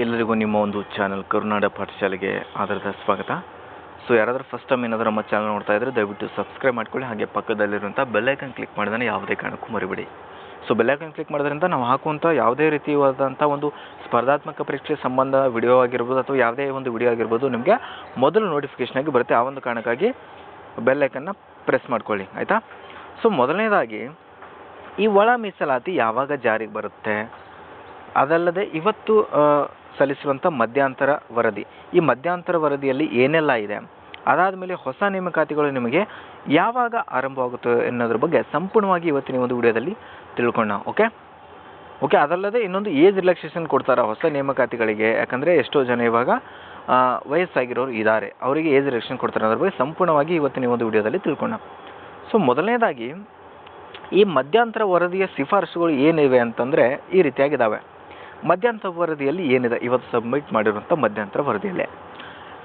ಎಲ್ಲರಿಗೂ ನಿಮ್ಮ ಒಂದು ಚಾನಲ್ ಕರುನಾಡ ಪಾಠಶಾಲೆಗೆ ಆಧಾರದ ಸ್ವಾಗತ. ಸೊ ಯಾರಾದರೂ ಫಸ್ಟ್ ಟೈಮ್ ಏನಾದರೂ ನಮ್ಮ ಚಾನಲ್ ನೋಡ್ತಾ ಇದ್ದರೆ ದಯವಿಟ್ಟು ಸಬ್ಸ್ಕ್ರೈಬ್ ಮಾಡ್ಕೊಳ್ಳಿ. ಹಾಗೆ ಪಕ್ಕದಲ್ಲಿರುವಂಥ ಬೆಲ್ಲೈಕನ್ ಕ್ಲಿಕ್ ಮಾಡಿದ್ರೆ ಯಾವುದೇ ಕಾರಣಕ್ಕೂ ಮರಿಬೇಡಿ. ಸೊ ಬೆಲ್ಲೈಕನ್ ಕ್ಲಿಕ್ ಮಾಡೋದ್ರಿಂದ ನಾವು ಹಾಕುವಂಥ ಯಾವುದೇ ರೀತಿಯಾದಂಥ ಒಂದು ಸ್ಪರ್ಧಾತ್ಮಕ ಪರೀಕ್ಷೆ ಸಂಬಂಧ ವಿಡಿಯೋ ಆಗಿರ್ಬೋದು ಅಥವಾ ಯಾವುದೇ ಒಂದು ವಿಡಿಯೋ ಆಗಿರ್ಬೋದು ನಿಮಗೆ ಮೊದಲು ನೋಟಿಫಿಕೇಷನ್ ಆಗಿ ಬರುತ್ತೆ. ಆ ಒಂದು ಕಾರಣಕ್ಕಾಗಿ ಬೆಲ್ಲೈಕನ್ನ ಪ್ರೆಸ್ ಮಾಡ್ಕೊಳ್ಳಿ. ಆಯಿತಾ? ಸೊ ಮೊದಲನೇದಾಗಿ ಈ ಒಳ ಮೀಸಲಾತಿ ಯಾವಾಗ ಜಾರಿಗೆ ಬರುತ್ತೆ? ಅದಲ್ಲದೆ ಇವತ್ತು ಸಲ್ಲಿಸಿರುವಂಥ ಮಧ್ಯಂತರ ವರದಿ. ಈ ಮಧ್ಯಂತರ ವರದಿಯಲ್ಲಿ ಏನೆಲ್ಲ ಇದೆ? ಅದಾದ ಮೇಲೆ ಹೊಸ ನೇಮಕಾತಿಗಳು ನಿಮಗೆ ಯಾವಾಗ ಆರಂಭವಾಗುತ್ತೆ ಎನ್ನೋದ್ರ ಬಗ್ಗೆ ಸಂಪೂರ್ಣವಾಗಿ ಇವತ್ತಿನ ಒಂದು ವಿಡಿಯೋದಲ್ಲಿ ತಿಳ್ಕೊಳ್ಳೋಣ, ಓಕೆ? ಓಕೆ, ಅದಲ್ಲದೆ ಇನ್ನೊಂದು ಏಜ್ ರಿಲ್ಯಾಕ್ಸೇಷನ್ ಕೊಡ್ತಾರೆ ಹೊಸ ನೇಮಕಾತಿಗಳಿಗೆ. ಯಾಕಂದರೆ ಎಷ್ಟೋ ಜನ ಇವಾಗ ವಯಸ್ಸಾಗಿರೋರು ಇದ್ದಾರೆ. ಅವರಿಗೆ ಏಜ್ ರಿಲ್ಯಾಕ್ಸೇಷನ್ ಕೊಡ್ತಾರೆ ಅದ್ರ ಬಗ್ಗೆ ಸಂಪೂರ್ಣವಾಗಿ ಇವತ್ತಿನ ಒಂದು ವಿಡಿಯೋದಲ್ಲಿ ತಿಳ್ಕೊಳ್ಳೋಣ. ಸೊ, ಮೊದಲನೇದಾಗಿ ಈ ಮಧ್ಯಂತರ ವರದಿಯ ಶಿಫಾರಸುಗಳು ಏನಿವೆ ಅಂತಂದರೆ ಈ ರೀತಿಯಾಗಿದ್ದಾವೆ. ಮಧ್ಯಂತರ ವರದಿಯಲ್ಲಿ ಏನಿದೆ? ಇವತ್ತು ಸಬ್ಮಿಟ್ ಮಾಡಿರುವಂಥ ಮಧ್ಯಂತರ ವರದಿಯಲ್ಲೇ.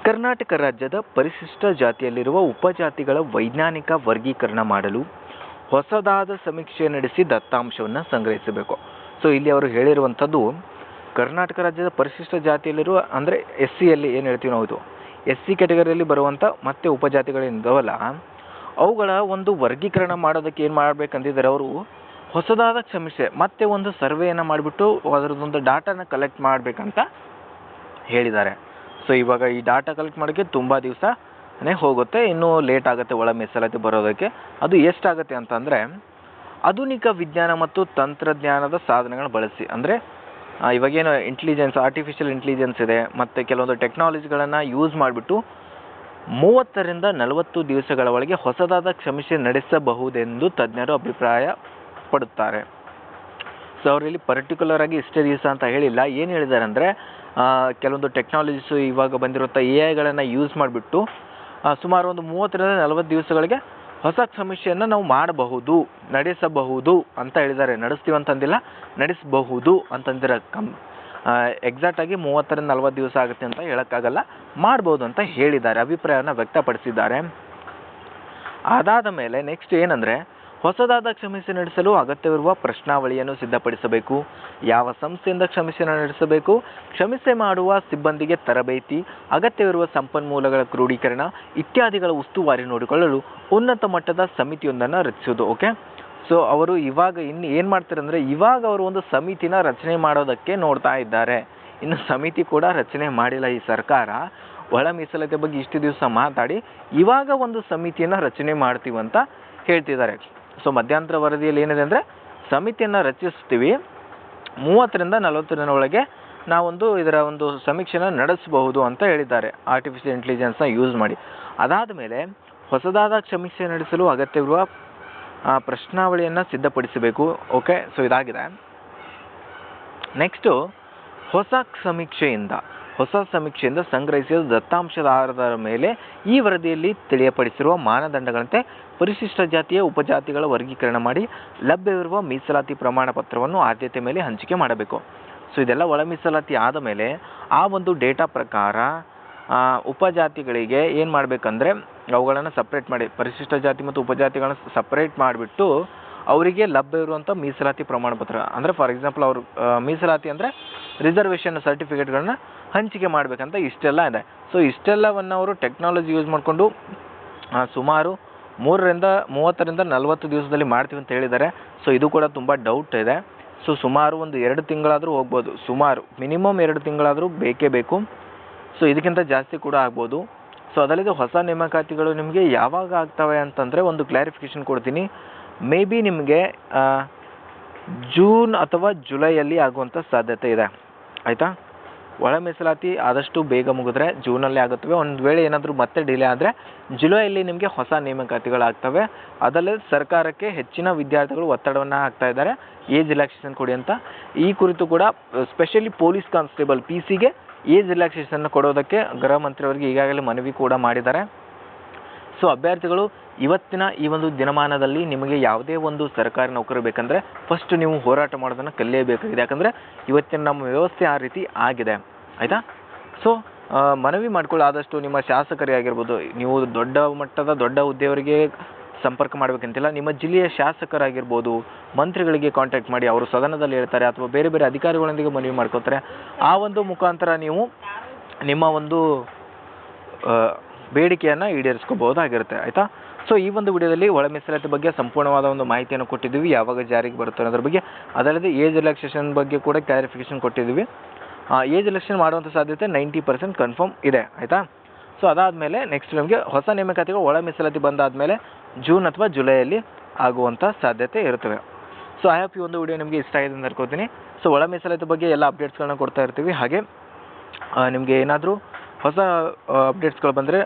ಕರ್ನಾಟಕ ರಾಜ್ಯದ ಪರಿಶಿಷ್ಟ ಜಾತಿಯಲ್ಲಿರುವ ಉಪಜಾತಿಗಳ ವೈಜ್ಞಾನಿಕ ವರ್ಗೀಕರಣ ಮಾಡಲು ಹೊಸದಾದ ಸಮೀಕ್ಷೆ ನಡೆಸಿ ದತ್ತಾಂಶವನ್ನು ಸಂಗ್ರಹಿಸಬೇಕು. ಸೊ ಇಲ್ಲಿ ಅವರು ಹೇಳಿರುವಂಥದ್ದು, ಕರ್ನಾಟಕ ರಾಜ್ಯದ ಪರಿಶಿಷ್ಟ ಜಾತಿಯಲ್ಲಿರುವ, ಅಂದರೆ ಎಸ್ ಸಿಯಲ್ಲಿ ಏನು ಹೇಳ್ತೀವಿ ನಾವು ಇದು? ಎಸ್ ಸಿ ಕ್ಯಾಟಗರಿಯಲ್ಲಿ ಬರುವಂಥ ಮತ್ತೆ ಉಪಜಾತಿಗಳಿಂದವಲ್ಲ ಅವುಗಳ ಒಂದು ವರ್ಗೀಕರಣ ಮಾಡೋದಕ್ಕೆ ಏನು ಮಾಡಬೇಕಂದಿದ್ದಾರೆ ಅವರು? ಹೊಸದಾದ ಸಮೀಕ್ಷೆ ಮತ್ತೆ ಒಂದು ಸರ್ವೆಯನ್ನು ಮಾಡಿಬಿಟ್ಟು ಅದರದ್ದೊಂದು ಡಾಟಾನ ಕಲೆಕ್ಟ್ ಮಾಡಬೇಕಂತ ಹೇಳಿದ್ದಾರೆ. ಸೊ ಇವಾಗ ಈ ಡಾಟಾ ಕಲೆಕ್ಟ್ ಮಾಡೋಕ್ಕೆ ತುಂಬ ದಿವಸನೇ ಹೋಗುತ್ತೆ, ಇನ್ನೂ ಲೇಟ್ ಆಗುತ್ತೆ, ಒಳ ಮೀಸಲಾತಿ ಬರೋದಕ್ಕೆ. ಅದು ಎಷ್ಟಾಗುತ್ತೆ ಅಂತಂದರೆ, ಆಧುನಿಕ ವಿಜ್ಞಾನ ಮತ್ತು ತಂತ್ರಜ್ಞಾನದ ಸಾಧನಗಳನ್ನು ಬಳಸಿ. ಅಂದರೆ ಇವಾಗೇನು ಇಂಟೆಲಿಜೆನ್ಸ್ ಆರ್ಟಿಫಿಷಿಯಲ್ ಇಂಟೆಲಿಜೆನ್ಸ್ ಇದೆ, ಮತ್ತು ಕೆಲವೊಂದು ಟೆಕ್ನಾಲಜಿಗಳನ್ನು ಯೂಸ್ ಮಾಡಿಬಿಟ್ಟು ಮೂವತ್ತರಿಂದ ನಲವತ್ತು ದಿವಸಗಳ ಒಳಗೆ ಹೊಸದಾದ ಸಮೀಕ್ಷೆ ನಡೆಸಬಹುದೆಂದು ತಜ್ಞರು ಅಭಿಪ್ರಾಯ ಪಡುತ್ತಾರೆ ಸೊ ಅವರಲ್ಲಿ ಪರ್ಟಿಕ್ಯುಲರ್ ಆಗಿ ಇಷ್ಟೇ ದಿವಸ ಅಂತ ಹೇಳಿಲ್ಲ. ಏನು ಹೇಳಿದ್ದಾರೆ ಅಂದರೆ ಕೆಲವೊಂದು ಟೆಕ್ನಾಲಜೀಸು ಇವಾಗ ಬಂದಿರುವಂಥ ಎ ಐಗಳನ್ನು ಯೂಸ್ ಮಾಡಿಬಿಟ್ಟು ಸುಮಾರು ಒಂದು ಮೂವತ್ತರಿಂದ ನಲವತ್ತು ದಿವಸಗಳಿಗೆ ಹೊಸ ಸಮೀಕ್ಷೆಯನ್ನು ನಾವು ಮಾಡಬಹುದು, ನಡೆಸಬಹುದು ಅಂತ ಹೇಳಿದ್ದಾರೆ. ನಡೆಸ್ತೀವಿ ಅಂತಂದಿಲ್ಲ, ನಡೆಸಬಹುದು ಅಂತಂದಿರ ಕಮ್ ಎಕ್ಸಾಕ್ಟಾಗಿ ಮೂವತ್ತರಿಂದ ನಲವತ್ತು ದಿವಸ ಆಗುತ್ತೆ ಅಂತ ಹೇಳೋಕ್ಕಾಗಲ್ಲ. ಮಾಡ್ಬೋದು ಅಂತ ಹೇಳಿದ್ದಾರೆ ಅಭಿಪ್ರಾಯವನ್ನು ವ್ಯಕ್ತಪಡಿಸಿದ್ದಾರೆ. ಅದಾದ ಮೇಲೆ ನೆಕ್ಸ್ಟ್ ಏನಂದರೆ ಹೊಸದಾದ ಕ್ಷಮಿಸಿ ನಡೆಸಲು ಅಗತ್ಯವಿರುವ ಪ್ರಶ್ನಾವಳಿಯನ್ನು ಸಿದ್ಧಪಡಿಸಬೇಕು. ಯಾವ ಸಂಸ್ಥೆಯಿಂದ ಕ್ಷಮಿಸಿ ನಡೆಸಬೇಕು? ಕ್ಷಮಿಸೆ ಮಾಡುವ ಸಿಬ್ಬಂದಿಗೆ ತರಬೇತಿ, ಅಗತ್ಯವಿರುವ ಸಂಪನ್ಮೂಲಗಳ ಕ್ರೋಢೀಕರಣ ಇತ್ಯಾದಿಗಳ ಉಸ್ತುವಾರಿ ನೋಡಿಕೊಳ್ಳಲು ಉನ್ನತ ಮಟ್ಟದ ಸಮಿತಿಯೊಂದನ್ನು ರಚಿಸುವುದು ಓಕೆ ಸೊ ಅವರು ಇವಾಗ ಇನ್ನು ಏನು ಮಾಡ್ತಾರೆ ಅಂದರೆ ಇವಾಗ ಅವರು ಒಂದು ಸಮಿತಿನ ರಚನೆ ಮಾಡೋದಕ್ಕೆ ನೋಡ್ತಾ ಇದ್ದಾರೆ. ಇನ್ನು ಸಮಿತಿ ಕೂಡ ರಚನೆ ಮಾಡಿಲ್ಲ ಈ ಸರ್ಕಾರ. ಒಳ ಮೀಸಲಾತಿ ಬಗ್ಗೆ ಇಷ್ಟು ದಿವಸ ಮಾತಾಡಿ ಇವಾಗ ಒಂದು ಸಮಿತಿಯನ್ನು ರಚನೆ ಮಾಡ್ತೀವಂತ ಹೇಳ್ತಿದ್ದಾರೆ. ಸೊ ಮಧ್ಯಂತರ ವರದಿಯಲ್ಲಿ ಏನಿದೆ ಅಂದರೆ ಸಮಿತಿಯನ್ನು ರಚಿಸ್ತೀವಿ ಮೂವತ್ತರಿಂದ ನಲವತ್ತು ದಿನ ಒಳಗೆ ನಾವೊಂದು ಇದರ ಒಂದು ಸಮೀಕ್ಷೆನ ನಡೆಸಬಹುದು ಅಂತ ಹೇಳಿದ್ದಾರೆ. ಆರ್ಟಿಫಿಷಿಯಲ್ ಇಂಟೆಲಿಜೆನ್ಸ್ನ ಯೂಸ್ ಮಾಡಿ. ಅದಾದ ಮೇಲೆ ಹೊಸದಾದ ಸಮೀಕ್ಷೆ ನಡೆಸಲು ಅಗತ್ಯವಿರುವ ಪ್ರಶ್ನಾವಳಿಯನ್ನು ಸಿದ್ಧಪಡಿಸಬೇಕು. ಓಕೆ ಸೊ ಇದಾಗಿದೆ. ನೆಕ್ಸ್ಟು ಹೊಸ ಸಮೀಕ್ಷೆಯಿಂದ. ಹೊಸ ಸಮೀಕ್ಷೆಯಿಂದ ಸಂಗ್ರಹಿಸಿದ ದತ್ತಾಂಶದ ಆಧಾರದ ಮೇಲೆ ಈ ವರದಿಯಲ್ಲಿ ತಿಳಿಯಪಡಿಸಿರುವ ಮಾನದಂಡಗಳಂತೆ ಪರಿಶಿಷ್ಟ ಜಾತಿಯ ಉಪಜಾತಿಗಳ ವರ್ಗೀಕರಣ ಮಾಡಿ ಲಭ್ಯವಿರುವ ಮೀಸಲಾತಿ ಪ್ರಮಾಣ ಪತ್ರವನ್ನು ಆದ್ಯತೆ ಮೇಲೆ ಹಂಚಿಕೆ ಮಾಡಬೇಕು. ಸೊ ಇದೆಲ್ಲ ಒಳ ಮೀಸಲಾತಿ ಆದ ಮೇಲೆ ಆ ಒಂದು ಡೇಟಾ ಪ್ರಕಾರ ಉಪಜಾತಿಗಳಿಗೆ ಏನು ಮಾಡಬೇಕಂದ್ರೆ ಅವುಗಳನ್ನು ಸಪ್ರೇಟ್ ಮಾಡಿ, ಪರಿಶಿಷ್ಟ ಜಾತಿ ಮತ್ತು ಉಪಜಾತಿಗಳನ್ನ ಸಪ್ರೇಟ್ ಮಾಡಿಬಿಟ್ಟು ಅವರಿಗೆ ಲಭ್ಯ ಇರುವಂಥ ಮೀಸಲಾತಿ ಪ್ರಮಾಣ ಪತ್ರ ಅಂದರೆ ಫಾರ್ ಎಕ್ಸಾಂಪಲ್ ಅವರು ಮೀಸಲಾತಿ ಅಂದರೆ ರಿಸರ್ವೇಷನ್ ಸರ್ಟಿಫಿಕೇಟ್ಗಳನ್ನ ಹಂಚಿಕೆ ಮಾಡಬೇಕಂತ ಇಷ್ಟೆಲ್ಲ ಇದೆ. ಸೊ ಇಷ್ಟೆಲ್ಲವನ್ನು ಅವರು ಟೆಕ್ನಾಲಜಿ ಯೂಸ್ ಮಾಡಿಕೊಂಡು ಸುಮಾರು ಮೂರರಿಂದ, ಮೂವತ್ತರಿಂದ ನಲವತ್ತು ದಿವಸದಲ್ಲಿ ಮಾಡ್ತೀವಿ ಅಂತ ಹೇಳಿದ್ದಾರೆ. ಸೊ ಇದು ಕೂಡ ತುಂಬ ಡೌಟ್ ಇದೆ. ಸೊ ಸುಮಾರು ಒಂದು ಎರಡು ತಿಂಗಳಾದರೂ ಹೋಗ್ಬೋದು. ಸುಮಾರು ಮಿನಿಮಮ್ ಎರಡು ತಿಂಗಳಾದರೂ ಬೇಕೇ ಬೇಕು. ಸೊ ಇದಕ್ಕಿಂತ ಜಾಸ್ತಿ ಕೂಡ ಆಗ್ಬೋದು. ಸೊ ಅದಲ್ಲದೆ ಹೊಸ ನೇಮಕಾತಿಗಳು ನಿಮಗೆ ಯಾವಾಗ ಆಗ್ತವೆ ಅಂತಂದರೆ ಒಂದು ಕ್ಲಾರಿಫಿಕೇಶನ್ ಕೊಡ್ತೀನಿ. ಮೇ ಬಿ ನಿಮಗೆ ಜೂನ್ ಅಥವಾ ಜುಲೈಯಲ್ಲಿ ಆಗುವಂಥ ಸಾಧ್ಯತೆ ಇದೆ. ಆಯಿತಾ? ಒಳ ಮೀಸಲಾತಿ ಆದಷ್ಟು ಬೇಗ ಮುಗಿದ್ರೆ ಜೂನಲ್ಲಿ ಆಗುತ್ತವೆ. ಒಂದು ವೇಳೆ ಏನಾದರೂ ಮತ್ತೆ ಡಿಲೇ ಆದರೆ ಜುಲೈಯಲ್ಲಿ ನಿಮಗೆ ಹೊಸ ನೇಮಕಾತಿಗಳಾಗ್ತವೆ. ಅದಲ್ಲದೆ ಸರ್ಕಾರಕ್ಕೆ ಹೆಚ್ಚಿನ ವಿದ್ಯಾರ್ಥಿಗಳು ಒತ್ತಡವನ್ನು ಹಾಕ್ತಾ ಇದ್ದಾರೆ. ಏಜ್ ರಿಲ್ಯಾಕ್ಸೇಷನ್ ಕೊಡಿ ಅಂತ. ಈ ಕುರಿತು ಕೂಡ ಸ್ಪೆಷಲಿ ಪೊಲೀಸ್ ಕಾನ್ಸ್ಟೇಬಲ್ ಪಿ ಸಿಗೆ ಏಜ್ ರಿಲ್ಯಾಕ್ಸೇಷನ್ ಕೊಡೋದಕ್ಕೆ ಗೃಹ ಮಂತ್ರಿಯವರಿಗೆ ಈಗಾಗಲೇ ಮನವಿ ಕೂಡ ಮಾಡಿದ್ದಾರೆ. ಸೊ ಅಭ್ಯರ್ಥಿಗಳು ಇವತ್ತಿನ ಈ ಒಂದು ದಿನಮಾನದಲ್ಲಿ ನಿಮಗೆ ಯಾವುದೇ ಒಂದು ಸರ್ಕಾರಿ ನೌಕರಿ ಬೇಕಂದರೆ ಫಸ್ಟ್ ನೀವು ಹೋರಾಟ ಮಾಡೋದನ್ನು ಕಲಿಯಬೇಕಾಗಿದೆ. ಯಾಕಂದರೆ ಇವತ್ತಿನ ನಮ್ಮ ವ್ಯವಸ್ಥೆ ಆ ರೀತಿ ಆಗಿದೆ. ಆಯಿತಾ? ಸೊ ಮನವಿ ಮಾಡ್ಕೊಳ್ಳಿ ಆದಷ್ಟು ನಿಮ್ಮ ಶಾಸಕರೇ ಆಗಿರ್ಬೋದು, ನೀವು ದೊಡ್ಡ ಮಟ್ಟದ ದೊಡ್ಡ ಹುದ್ದೆಯವರಿಗೆ ಸಂಪರ್ಕ ಮಾಡಬೇಕಂತಿಲ್ಲ, ನಿಮ್ಮ ಜಿಲ್ಲೆಯ ಶಾಸಕರಾಗಿರ್ಬೋದು, ಮಂತ್ರಿಗಳಿಗೆ ಕಾಂಟ್ಯಾಕ್ಟ್ ಮಾಡಿ ಅವರು ಸದನದಲ್ಲಿ ಹೇಳ್ತಾರೆ ಅಥವಾ ಬೇರೆ ಬೇರೆ ಅಧಿಕಾರಿಗಳೊಂದಿಗೆ ಮನವಿ ಮಾಡ್ಕೋತಾರೆ ಆ ಒಂದು ಮುಖಾಂತರ ನೀವು ನಿಮ್ಮ ಒಂದು ಬೇಡಿಕೆಯನ್ನು ಈಡೇರಿಸ್ಕೋಬಹುದಾಗಿರುತ್ತೆ. ಆಯಿತಾ? ಸೊ ಈ ಒಂದು ವಿಡಿಯೋದಲ್ಲಿ ಒಳ ಮೀಸಲಾತಿ ಬಗ್ಗೆ ಸಂಪೂರ್ಣವಾದ ಒಂದು ಮಾಹಿತಿಯನ್ನು ಕೊಟ್ಟಿದ್ದೀವಿ. ಯಾವಾಗ ಜಾರಿಗೆ ಬರುತ್ತೆ ಅನ್ನೋದ್ರ ಬಗ್ಗೆ. ಅದಲ್ಲದೆ ಏಜ್ ರಿಲ್ಯಾಕ್ಸೇಷನ್ ಬಗ್ಗೆ ಕೂಡ ಕ್ಲಾರಿಫಿಕೇಷನ್ ಕೊಟ್ಟಿದ್ದೀವಿ. ಏಜ್ ರಿಲ್ಯಾಕ್ಸೇಷನ್ ಮಾಡುವಂಥ ಸಾಧ್ಯತೆ ನೈಂಟಿ ಪರ್ಸೆಂಟ್ ಕನ್ಫರ್ಮ್ ಇದೆ. ಆಯಿತಾ? ಸೊ ಅದಾದಮೇಲೆ ನೆಕ್ಸ್ಟ್ ನಿಮಗೆ ಹೊಸ ನೇಮಕಾತಿಗಳು ಒಳ ಮೀಸಲಾತಿ ಬಂದಾದಮೇಲೆ ಜೂನ್ ಅಥವಾ ಜುಲೈಯಲ್ಲಿ ಆಗುವಂಥ ಸಾಧ್ಯತೆ ಇರುತ್ತವೆ. ಸೊ ಐ ಹ್ಯಾಪ್ ಈ ಒಂದು ವಿಡಿಯೋ ನಿಮಗೆ ಇಷ್ಟ ಆಗಿದೆ ಅಂತ ಅನ್ಕೋತೀನಿ. ಸೊ ಒಳ ಮೀಸಲಾತಿ ಬಗ್ಗೆ ಎಲ್ಲ ಅಪ್ಡೇಟ್ಸ್ಗಳನ್ನ ಕೊಡ್ತಾ ಇರ್ತೀವಿ. ಹಾಗೆ ನಿಮಗೆ ಏನಾದರೂ ಹೊಸ ಅಪ್ಡೇಟ್ಸ್ಗಳು ಬಂದರೆ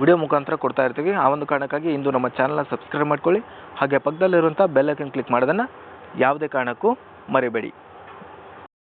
ವಿಡಿಯೋ ಮುಖಾಂತರ ಕೊಡ್ತಾ ಇರ್ತೀವಿ. ಆ ಒಂದು ಕಾರಣಕ್ಕಾಗಿ ಇಂದು ನಮ್ಮ ಚಾನಲ್ನ ಸಬ್ಸ್ಕ್ರೈಬ್ ಮಾಡ್ಕೊಳ್ಳಿ. ಹಾಗೆ ಪಕ್ಕದಲ್ಲಿರುವಂಥ ಬೆಲ್ ಕ್ಲಿಕ್ ಮಾಡೋದನ್ನು ಯಾವುದೇ ಕಾರಣಕ್ಕೂ ಮರಿಬೇಡಿ.